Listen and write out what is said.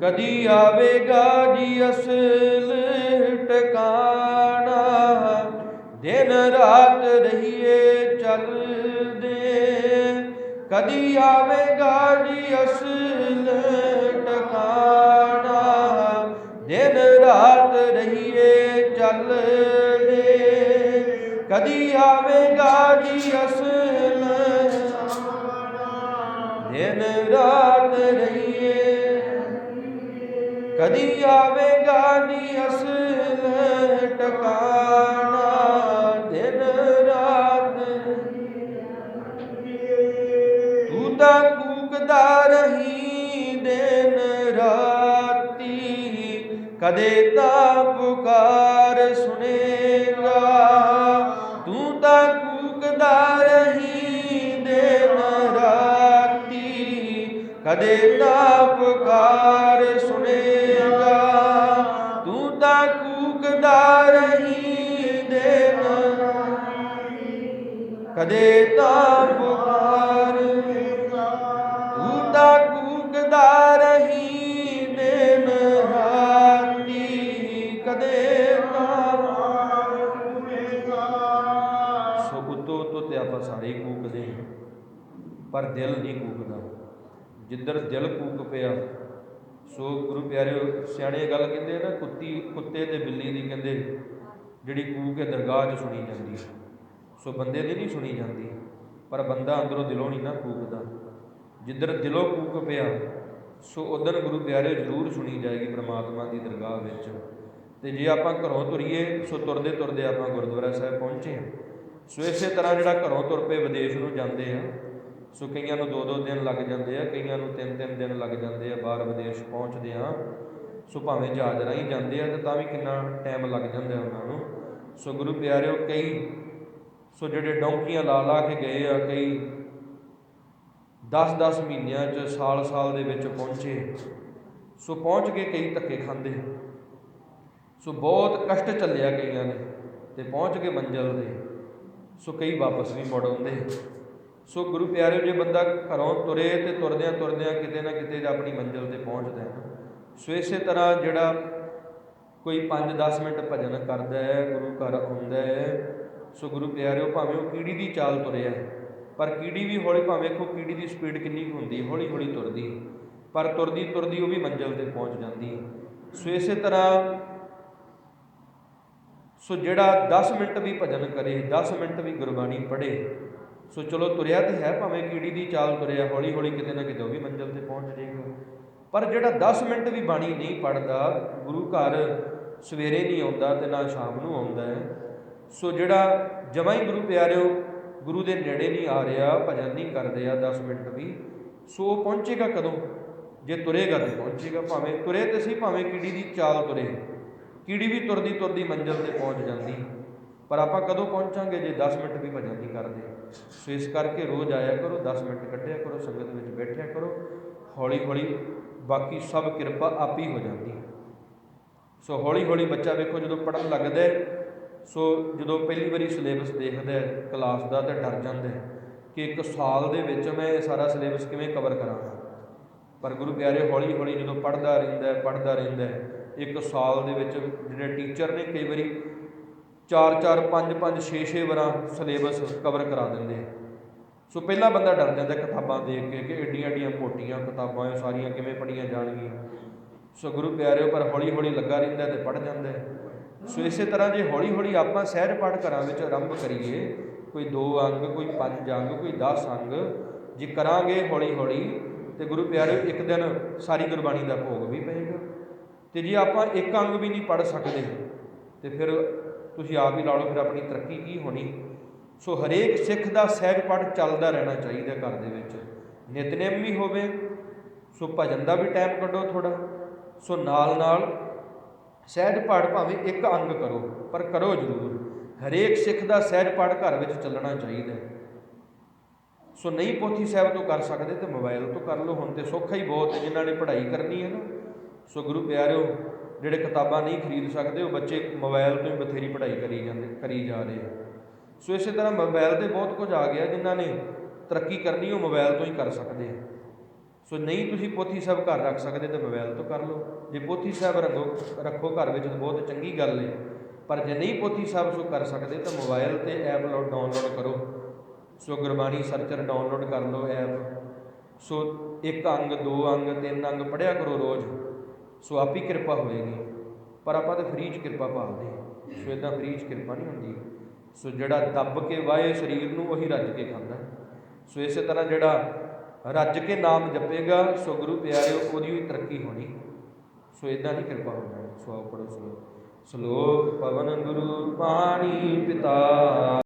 ਕਦੀ ਆਵੇਗਾ ਜੀ ਅਸਲ ਟਿਕਾਣਾ। ਦਿਨ ਰਾਤ ਰਹੀਏ ਚੱਲਦੇ। ਕਦੀ ਆਵੇਗਾ ਜੀ ਅਸਲ ਟਿਕਾਣਾ। ਦਿਨ ਰਾਤ ਰਹੀਏ ਚੱਲਦੇ। ਕਦੀ ਆਵੇਗਾ ਜੀ ਅਸਲ। ਦਿਨ ਰਾਤ ਰਹੀ ਕਦੀ ਆਵੇਗਾ ਨੀ ਅਸਲ ਟਿਕਾਣਾ ਦਿਨ ਰਾਤ। ਤੂੰ ਤਾਂ ਕੂਕਦਾ ਰਹੀ ਦਿਨ ਰਾਤੀ, ਕਦੇ ਤਾਂ ਪੁਕਾਰ ਸੁਨੇਗਾ ਤੂੰ ਤਾਂ ਕੂਕਦਾ ਰਹੀ ਦਿਨ ਰਾਤੀ, ਕਦੇ ਤਾਂ ਪੁਕਾਰ ਸੁਨੇਗਾ ਕਦੇ ਤਾਂ ਪੁਕਾਰ ਤੂੰ ਤਾਂ ਕੂਕਦਾ ਰਹੀ ਦਿਨ ਰਾਤੀ, ਕਦੇ ਤਾਂ ਸੋ ਉਤੋਂ ਉਤੋਂ ਤੇ ਆਪਾਂ ਸਾਰੇ ਕੂਕਦੇ ਪਰ ਦਿਲ ਨਹੀਂ ਕੂਕਦਾ। ਜਿੱਧਰ ਦਿਲ ਕੂਕ ਪਿਆ, ਸੋ ਗੁਰੂ ਪਿਆਰਿਓ, ਸਿਆਣੇ ਗੱਲ ਕਹਿੰਦੇ ਨਾ, ਕੁੱਤੀ ਕੁੱਤੇ ਤੇ ਬਿੱਲੀ ਦੀ ਕਹਿੰਦੇ, ਜਿਹੜੀ ਕੂਕ ਹੈ ਦਰਗਾਹ 'ਚ ਸੁਣੀ ਜਾਂਦੀ ਹੈ। ਸੋ ਬੰਦੇ ਦੀ ਨਹੀਂ ਸੁਣੀ ਜਾਂਦੀ, ਪਰ ਬੰਦਾ ਅੰਦਰੋਂ ਦਿਲੋਂ ਨਹੀਂ ਨਾ ਕੂਕਦਾ। ਜਿੱਧਰ ਦਿਲੋਂ ਕੂਕ ਪਿਆ, ਸੋ ਉਧਰ ਗੁਰੂ ਪਿਆਰੇ ਜ਼ਰੂਰ ਸੁਣੀ ਜਾਏਗੀ ਪ੍ਰਮਾਤਮਾ ਦੀ ਦਰਗਾਹ ਵਿੱਚ। ਤੇ ਜੇ ਆਪਾਂ ਘਰੋਂ ਤੁਰੀਏ, ਸੋ ਤੁਰਦੇ ਤੁਰਦੇ ਆਪਾਂ ਗੁਰਦੁਆਰਾ ਸਾਹਿਬ ਪਹੁੰਚੇ ਹਾਂ। ਸੋ ਇਸੇ ਤਰ੍ਹਾਂ ਜਿਹੜਾ ਘਰੋਂ ਤੁਰ ਪਏ ਵਿਦੇਸ਼ ਨੂੰ ਜਾਂਦੇ ਆ, ਸੋ ਕਈਆਂ ਨੂੰ ਦੋ ਦੋ ਦਿਨ ਲੱਗ ਜਾਂਦੇ ਆ, ਕਈਆਂ ਨੂੰ ਤਿੰਨ ਤਿੰਨ ਦਿਨ ਲੱਗ ਜਾਂਦੇ ਆ, ਬਾਹਰ ਵਿਦੇਸ਼ ਪਹੁੰਚਦੇ ਆ। ਸੋ ਭਾਵੇਂ ਜਹਾਜ਼ ਰਾਹੀਂ ਜਾਂਦੇ ਆ, ਤੇ ਤਾਂ ਵੀ ਕਿੰਨਾ ਟਾਈਮ ਲੱਗ ਜਾਂਦਾ ਉਹਨਾਂ ਨੂੰ। ਸੋ ਗੁਰੂ ਪਿਆਰਿਓ, ਕਈ ਸੋ ਜਿਹੜੇ ਡੌਂਕੀਆਂ ਲਾ ਲਾ ਕੇ ਗਏ ਆ ਕਈ 10-10 ਮਹੀਨਿਆਂ ਚ ਸਾਲ-ਸਾਲ ਦੇ ਵਿੱਚ ਪਹੁੰਚੇ। ਸੋ ਪਹੁੰਚ ਕੇ ਕਈ ਧੱਕੇ ਖਾਂਦੇ ਸੋ ਬਹੁਤ ਕਸ਼ਟ ਚੱਲਿਆ ਕਈਆਂ ਨੇ ਤੇ ਪਹੁੰਚ ਕੇ ਮੰਜ਼ਲ ਤੇ। ਸੋ ਕਈ ਵਾਪਸ ਵੀ ਮੁੜ ਆਉਂਦੇ ਸੋ ਗੁਰੂ ਪਿਆਰਿਓ, ਜੇ ਬੰਦਾ ਘਰੋਂ ਤੁਰੇ ਤੇ ਤੁਰਦਿਆਂ ਤੁਰਦਿਆਂ ਕਿਤੇ ਨਾ ਕਿਤੇ ਆਪਣੀ ਮੰਜ਼ਿਲ ਤੇ ਪਹੁੰਚਦਾ ਹੈ। ਸੋ ਇਸੇ ਤਰ੍ਹਾਂ ਜਿਹੜਾ ਕੋਈ 5-10 ਮਿੰਟ ਭਜਨ ਕਰਦਾ ਹੈ, ਗੁਰੂ ਘਰ ਆਉਂਦਾ ਹੈ ਸੋ ਗੁਰੂ ਪਿਆਰਿਓ, ਭਾਵੇਂ ਉਹ ਕੀੜੀ ਦੀ ਚਾਲ ਤੁਰਿਆ ਹੈ ਪਰ ਕੀੜੀ ਵੀ ਹੌਲੀ ਭਾਵੇਂ ਵੇਖੋ ਕੀੜੀ ਦੀ ਸਪੀਡ ਕਿੰਨੀ ਹੁੰਦੀ ਹੌਲੀ ਹੌਲੀ ਤੁਰਦੀ ਪਰ ਤੁਰਦੀ ਤੁਰਦੀ ਉਹ ਵੀ ਮੰਜ਼ਿਲ ਤੇ ਪਹੁੰਚ ਜਾਂਦੀ ਸੋ ਇਸੇ ਤਰ੍ਹਾਂ ਸੋ ਜਿਹੜਾ 10 ਮਿੰਟ ਵੀ ਭਜਨ ਕਰੇ 10 ਮਿੰਟ ਵੀ ਗੁਰਬਾਣੀ ਪੜ੍ਹੇ, ਸੋ ਚਲੋ ਤੁਰਿਆ ਤੇ ਹੈ ਭਾਵੇਂ ਕੀੜੀ ਦੀ ਚਾਲ ਤੁਰਿਆ ਹੌਲੀ ਹੌਲੀ ਕਿਤੇ ਨਾ ਕਿਤੇ ਉਹ ਵੀ ਮੰਜ਼ਿਲ ਤੇ ਪਹੁੰਚ ਜਾਏਗਾ। ਪਰ ਜਿਹੜਾ 10 ਮਿੰਟ ਵੀ ਬਾਣੀ ਨਹੀਂ ਪੜਦਾ ਗੁਰੂ ਘਰ ਸਵੇਰੇ ਨਹੀਂ ਆਉਂਦਾ ਤੇ ਨਾ ਸ਼ਾਮ ਨੂੰ ਆਉਂਦਾ ਹੈ ਸੋ ਜਿਹੜਾ ਜਮਾਂ ਹੀ ਗੁਰੂ ਪਿਆਰਿਓ, ਗੁਰੂ ਦੇ ਨੇੜੇ ਨਹੀਂ ਆ ਰਿਹਾ, ਭਜਨ ਨਹੀਂ ਕਰਦੇ ਆ 10 ਮਿੰਟ ਵੀ, ਸੋ ਉਹ ਪਹੁੰਚੇਗਾ ਕਦੋਂ? ਜੇ ਤੁਰੇਗਾ ਤੇ ਪਹੁੰਚੇਗਾ, ਭਾਵੇਂ ਤੁਰੇ ਤੇ ਸੀ, ਭਾਵੇਂ ਕੀੜੀ ਦੀ ਚਾਲ ਤੁਰੇ। ਕੀੜੀ ਵੀ ਤੁਰਦੀ ਤੁਰਦੀ ਮੰਜ਼ਿਲ ਤੇ ਪਹੁੰਚ ਜਾਂਦੀ। ਪਰ ਆਪਾਂ ਕਦੋਂ ਪਹੁੰਚਾਂਗੇ ਜੇ 10 ਮਿੰਟ ਵੀ ਭਜਨ ਨਹੀਂ ਕਰਦੇ? ਸੋ ਇਸ ਕਰਕੇ ਰੋਜ਼ ਆਇਆ ਕਰੋ 10 ਮਿੰਟ ਕੱਢਿਆ ਕਰੋ, ਸੰਗਤ ਵਿੱਚ ਬੈਠਿਆ ਕਰੋ। ਹੌਲੀ ਹੌਲੀ ਬਾਕੀ ਸਭ ਕਿਰਪਾ ਆਪ ਹੀ ਹੋ ਜਾਂਦੀ। ਸੋ ਹੌਲੀ ਹੌਲੀ ਬੱਚਾ ਵੇਖੋ ਜਦੋਂ ਪੜਨ ਲੱਗਦਾ ਹੈ ਸੋ ਜਦੋਂ ਪਹਿਲੀ ਵਾਰੀ ਸਿਲੇਬਸ ਦੇਖਦਾ ਹੈ ਕਲਾਸ ਦਾ, ਤਾਂ ਡਰ ਜਾਂਦਾ ਹੈ ਕਿ ਇੱਕ ਸਾਲ ਦੇ ਵਿੱਚ ਮੈਂ ਇਹ ਸਾਰਾ ਸਿਲੇਬਸ ਕਿਵੇਂ ਕਵਰ ਕਰਾਂਗਾ। ਪਰ ਗੁਰੂ ਪਿਆਰੇ ਹੌਲੀ ਹੌਲੀ ਜਦੋਂ ਪੜਦਾ ਰਹਿੰਦਾ ਹੈ ਪੜਦਾ ਰਹਿੰਦਾ ਹੈ, ਇੱਕ ਸਾਲ ਦੇ ਵਿੱਚ ਜਿਹੜੇ ਟੀਚਰ ਨੇ ਕਈ ਵਾਰੀ 4 4 5 5 6 6 ਵਾਰਾਂ ਸਿਲੇਬਸ ਕਵਰ ਕਰਾ ਦਿੰਦੇ ਸੋ ਪਹਿਲਾ ਬੰਦਾ ਡਰ ਜਾਂਦਾ ਕਿਤਾਬਾਂ ਦੇਖ ਕੇ ਕਿ ਏਡੀਆਂ ਏਡੀਆਂ ਮੋਟੀਆਂ ਕਿਤਾਬਾਂ ਇਹ ਸਾਰੀਆਂ ਕਿਵੇਂ ਪੜੀਆਂ ਜਾਣਗੀਆਂ। ਸੋ ਗੁਰੂ ਪਿਆਰਿਓ, ਪਰ ਹੌਲੀ ਹੌਲੀ ਲੱਗਾ ਰਹਿੰਦਾ ਤੇ ਪੜ ਜਾਂਦਾ ਹੈ। ਸੋ ਇਸੇ ਤਰ੍ਹਾਂ ਜੇ ਹੌਲੀ ਹੌਲੀ ਆਪਾਂ ਸਹਿਜ ਪਾਠ ਘਰਾਂ ਵਿੱਚ ਆਰੰਭ ਕਰੀਏ, ਕੋਈ ਦੋ ਅੰਗ, ਕੋਈ ਪੰਜ ਅੰਗ, ਕੋਈ 10 ਅੰਗ, ਜੇ ਕਰਾਂਗੇ ਹੌਲੀ ਹੌਲੀ, ਤੇ ਗੁਰੂ ਪਿਆਰਿਓ ਇੱਕ ਦਿਨ ਸਾਰੀ ਗੁਰਬਾਣੀ ਦਾ ਭੋਗ ਵੀ ਪਏਗਾ। ਤੇ ਜੇ ਆਪਾਂ ਇੱਕ ਅੰਗ ਵੀ ਨਹੀਂ ਪੜ ਸਕਦੇ, ਤੇ ਫਿਰ ਤੁਸੀਂ ਆਪ ਹੀ ਲਾ ਲਓ, ਫਿਰ ਆਪਣੀ ਤਰੱਕੀ ਕੀ ਹੋਣੀ? ਸੋ ਹਰੇਕ ਸਿੱਖ ਦਾ ਸਹਿਜ ਪਾਠ ਚੱਲਦਾ ਰਹਿਣਾ ਚਾਹੀਦਾ ਘਰ ਦੇ ਵਿੱਚ। ਨਿਤਨੇਮ ਵੀ ਹੋਵੇ, ਸੋ ਭਜਨ ਦਾ ਵੀ ਟਾਈਮ ਕੱਢੋ ਥੋੜਾ ਸੋ ਨਾਲ ਨਾਲ ਸਹਿਜ ਪਾਠ ਭਾਵੇਂ ਇੱਕ ਅੰਗ ਕਰੋ, ਪਰ ਕਰੋ ਜ਼ਰੂਰ। ਹਰੇਕ ਸਿੱਖ ਦਾ ਸਹਿਜ ਪਾਠ ਘਰ ਵਿੱਚ ਚੱਲਣਾ ਚਾਹੀਦਾ ਸੋ ਨਹੀਂ ਪੋਥੀ ਸਾਹਿਬ ਤੋਂ ਕਰ ਸਕਦੇ ਤੇ ਮੋਬਾਈਲ ਤੋਂ ਕਰ ਲਓ, ਹੁਣ ਤੇ ਸੌਖਾ ਹੀ ਬਹੁਤ ਹੈ, ਜਿਨ੍ਹਾਂ ਨੇ ਪੜ੍ਹਾਈ ਕਰਨੀ ਹੈ ਨਾ। ਸੋ ਗੁਰੂ ਪਿਆਰਿਓ, ਜਿਹੜੇ ਕਿਤਾਬਾਂ ਨਹੀਂ ਖਰੀਦ ਸਕਦੇ, ਉਹ ਬੱਚੇ ਮੋਬਾਈਲ ਤੋਂ ਹੀ ਬਥੇਰੀ ਪੜ੍ਹਾਈ ਕਰੀ ਜਾਂਦੇ, ਕਰੀ ਜਾ ਰਹੇ ਆ। ਸੋ ਇਸੇ ਤਰ੍ਹਾਂ ਮੋਬਾਈਲ ਤੇ ਬਹੁਤ ਕੁਝ ਆ ਗਿਆ, ਜਿਨ੍ਹਾਂ ਨੇ ਤਰੱਕੀ ਕਰਨੀ, ਉਹ ਮੋਬਾਈਲ ਤੋਂ ਹੀ ਕਰ ਸਕਦੇ ਆ। ਸੋ ਨਹੀਂ ਤੁਸੀਂ ਪੋਥੀ ਸਾਹਿਬ ਘਰ ਰੱਖ ਸਕਦੇ ਤਾਂ ਮੋਬਾਈਲ ਤੋਂ ਕਰ ਲਓ। ਜੇ ਪੋਥੀ ਸਾਹਿਬ ਰੱਖੋ ਰੱਖੋ ਘਰ ਵਿੱਚ ਤਾਂ ਬਹੁਤ ਚੰਗੀ ਗੱਲ ਹੈ ਪਰ ਜੇ ਨਹੀਂ ਪੋਥੀ ਸਾਹਿਬ ਸੋ ਕਰ ਸਕਦੇ ਤਾਂ ਮੋਬਾਈਲ ਤੇ ਐਪ ਲੋ ਡਾਊਨਲੋਡ ਕਰੋ। ਸੋ ਗੁਰਬਾਣੀ ਸਰਚਰ ਡਾਊਨਲੋਡ ਕਰ ਲਓ ਐਪ ਸੋ ਇੱਕ ਅੰਗ, ਦੋ ਅੰਗ, ਤਿੰਨ ਅੰਗ ਪੜਿਆ ਕਰੋ ਰੋਜ਼। ਸੋ ਆਪੀ ਕਿਰਪਾ ਹੋਏਗੀ। ਪਰ ਆਪਾਂ ਤਾਂ ਫ੍ਰੀ ਚ ਕਿਰਪਾ ਭਾਲਦੇ ਸੋ ਇਦਾਂ ਫ੍ਰੀ ਚ ਕਿਰਪਾ ਨਹੀਂ ਹੁੰਦੀ। ਸੋ ਜਿਹੜਾ ਦੱਬ ਕੇ ਵਾਏ ਸਰੀਰ ਨੂੰ ਉਹੀ ਰੱਜ ਕੇ ਖਾਂਦਾ। ਸੋ ਇਸੇ ਤਰ੍ਹਾਂ ਜਿਹੜਾ ਰੱਜ ਕੇ ਨਾਮ ਜਪੇਗਾ, ਸੋ ਗੁਰੂ ਪਿਆਰਿਓ, ਉਹਦੀ ਵੀ ਤਰੱਕੀ ਹੋਣੀ। ਸੋ ਇਦਾਂ ਦੀ ਕਿਰਪਾ ਹੋ ਜਾਣੀ ਸੋ ਆਓ ਪੜੋ ਸਲੋਕ। ਸਲੋਕ ਪਵਨ ਗੁਰੂ ਪਾਣੀ ਪਿਤਾ।